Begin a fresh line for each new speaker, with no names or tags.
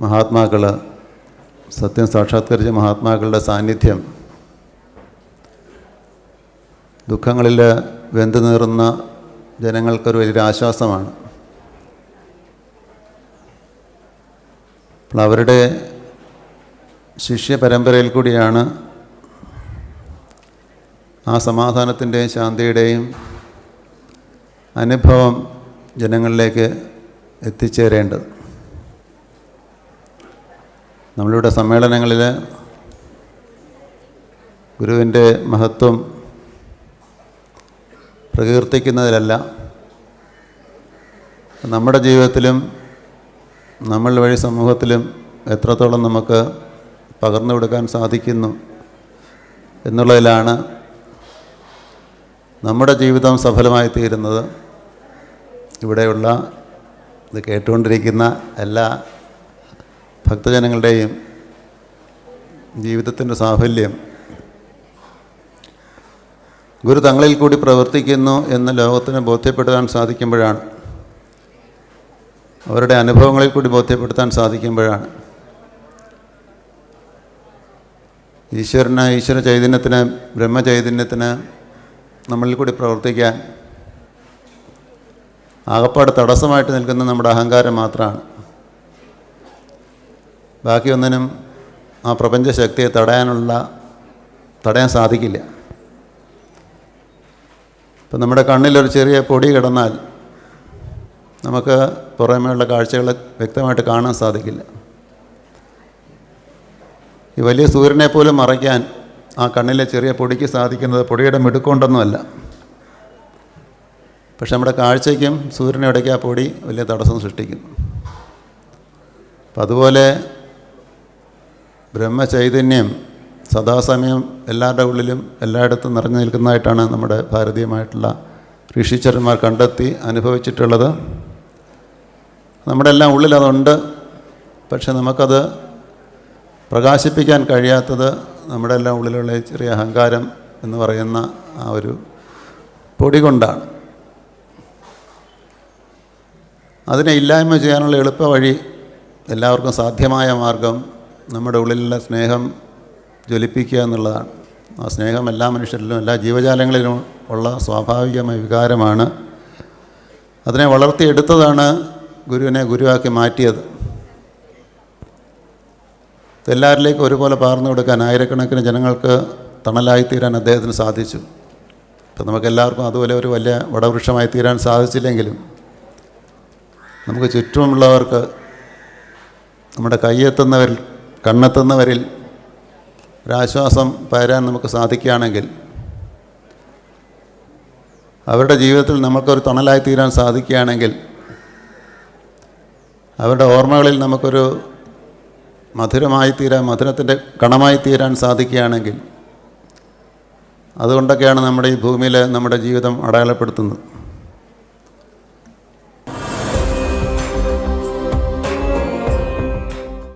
മഹാത്മാക്കൾ സത്യം സാക്ഷാത്കരിച്ച മഹാത്മാക്കളുടെ സാന്നിധ്യം ദുഃഖങ്ങളിൽ വെന്തു നീറുന്ന ജനങ്ങൾക്കൊരു വലിയൊരു ആശ്വാസമാണ് അപ്പോൾ അവരുടെ ശിഷ്യ പരമ്പരയിൽ കൂടിയാണ് ആ സമാധാനത്തിന്റെയും ശാന്തിയുടെയും അനുഭവം ജനങ്ങളിലേക്ക് എത്തിച്ചേരേണ്ടത്. നമ്മളിവിടെ സമ്മേളനങ്ങളിൽ ഗുരുവിന്റെ മഹത്വം പ്രകീർത്തിക്കുന്നതിലല്ല. നമ്മുടെ ജീവിതത്തിലും നമ്മൾ വഴി സമൂഹത്തിലും എത്രത്തോളം നമുക്ക് പകർന്നു കൊടുക്കാൻ സാധിക്കുന്നു എന്നുള്ളതിലാണ് നമ്മുടെ ജീവിതം സഫലമായി തീരുന്നത് ഇവിടെയുള്ള ഇത് കേട്ടുകൊണ്ടിരിക്കുന്ന എല്ലാ ഭക്തജനങ്ങളുടെയും ജീവിതത്തിന്റെ സാഫല്യം ഗുരു തങ്ങളിൽ കൂടി പ്രവർത്തിക്കുന്നു എന്ന് ലോകത്തിന് ബോധ്യപ്പെടുത്താൻ സാധിക്കുമ്പോഴാണ്. അവരുടെ അനുഭവങ്ങളിൽ കൂടി ബോധ്യപ്പെടുത്താൻ സാധിക്കുമ്പോഴാണ്. ഈശ്വരന് ഈശ്വര ചൈതന്യത്തിന് ബ്രഹ്മചൈതന്യത്തിന് നമ്മളിൽ കൂടി പ്രവർത്തിക്കാൻ ആകപ്പാട് തടസ്സമായിട്ട് നിൽക്കുന്ന നമ്മുടെ അഹങ്കാരം മാത്രമാണ്. ബാക്കിയൊന്നിനും ആ പ്രപഞ്ച ശക്തിയെ തടയാനുള്ള തടയാൻ സാധിക്കില്ല. ഇപ്പം നമ്മുടെ കണ്ണിലൊരു ചെറിയ പൊടി കിടന്നാൽ നമുക്ക് പുറമേയുള്ള കാഴ്ചകൾ വ്യക്തമായിട്ട് കാണാൻ സാധിക്കില്ല. ഈ വലിയ സൂര്യനെ പോലും മറയ്ക്കാൻ ആ കണ്ണിലെ ചെറിയ പൊടിക്ക് സാധിക്കുന്നത് പൊടിയുടെ മിടുക്കൊണ്ടൊന്നുമല്ല. പക്ഷെ നമ്മുടെ കാഴ്ചയ്ക്കും സൂര്യനെ ഇടയ്ക്ക് ആ പൊടി വലിയ തടസ്സം സൃഷ്ടിക്കുന്നു അപ്പം അതുപോലെ ബ്രഹ്മചൈതന്യം സദാസമയം എല്ലാവരുടെ ഉള്ളിലും എല്ലായിടത്തും നിറഞ്ഞു നിൽക്കുന്നതായിട്ടാണ് നമ്മുടെ ഭാരതീയമായിട്ടുള്ള ഋഷിച്ചരന്മാർ കണ്ടെത്തി അനുഭവിച്ചിട്ടുള്ളത്. നമ്മുടെ എല്ലാം ഉള്ളിൽ അതുണ്ട്. പക്ഷെ നമുക്കത് പ്രകാശിപ്പിക്കാൻ കഴിയാത്തത് നമ്മുടെ എല്ലാം ഉള്ളിലുള്ള ചെറിയ അഹങ്കാരം എന്ന് പറയുന്ന ആ ഒരു പൊടി കൊണ്ടാണ്. അതിനെ ഇല്ലായ്മ ചെയ്യാനുള്ള എളുപ്പ വഴി എല്ലാവർക്കും സാധ്യമായ മാർഗം നമ്മുടെ ഉള്ളിലുള്ള സ്നേഹം ജ്വലിപ്പിക്കുക എന്നുള്ളതാണ്. ആ സ്നേഹം എല്ലാ മനുഷ്യരിലും എല്ലാ ജീവജാലങ്ങളിലും ഉള്ള സ്വാഭാവികമായ വികാരമാണ്. അതിനെ വളർത്തിയെടുത്തതാണ് ഗുരുവിനെ ഗുരുവാക്കി മാറ്റിയത്. എല്ലാവരിലേക്കും ഒരുപോലെ പകർന്നു കൊടുക്കാൻ ആയിരക്കണക്കിന് ജനങ്ങൾക്ക് തണലായി തീരാൻ അദ്ദേഹത്തിന് സാധിച്ചു. ഇപ്പം നമുക്കെല്ലാവർക്കും അതുപോലെ ഒരു വലിയ വടവൃക്ഷമായി തീരാൻ സാധിച്ചില്ലെങ്കിലും നമുക്ക് ചുറ്റുമുള്ളവർക്ക് നമ്മുടെ കൈയെത്തുന്നവരിൽ കണ്ണെത്തുന്നവരിൽ ഒരാശ്വാസം പകരാൻ നമുക്ക് സാധിക്കുകയാണെങ്കിൽ അവരുടെ ജീവിതത്തിൽ നമുക്കൊരു തണലായി തീരാൻ സാധിക്കുകയാണെങ്കിൽ അവരുടെ ഓർമ്മകളിൽ നമുക്കൊരു മധുരമായി തീരാൻ മധുരത്തിന്റെ കണമായി തീരാൻ സാധിക്കുകയാണെങ്കിൽ അതുകൊണ്ടൊക്കെയാണ് നമ്മുടെ ഈ ഭൂമിയിൽ നമ്മുടെ ജീവിതം അടയാളപ്പെടുത്തുന്നത്.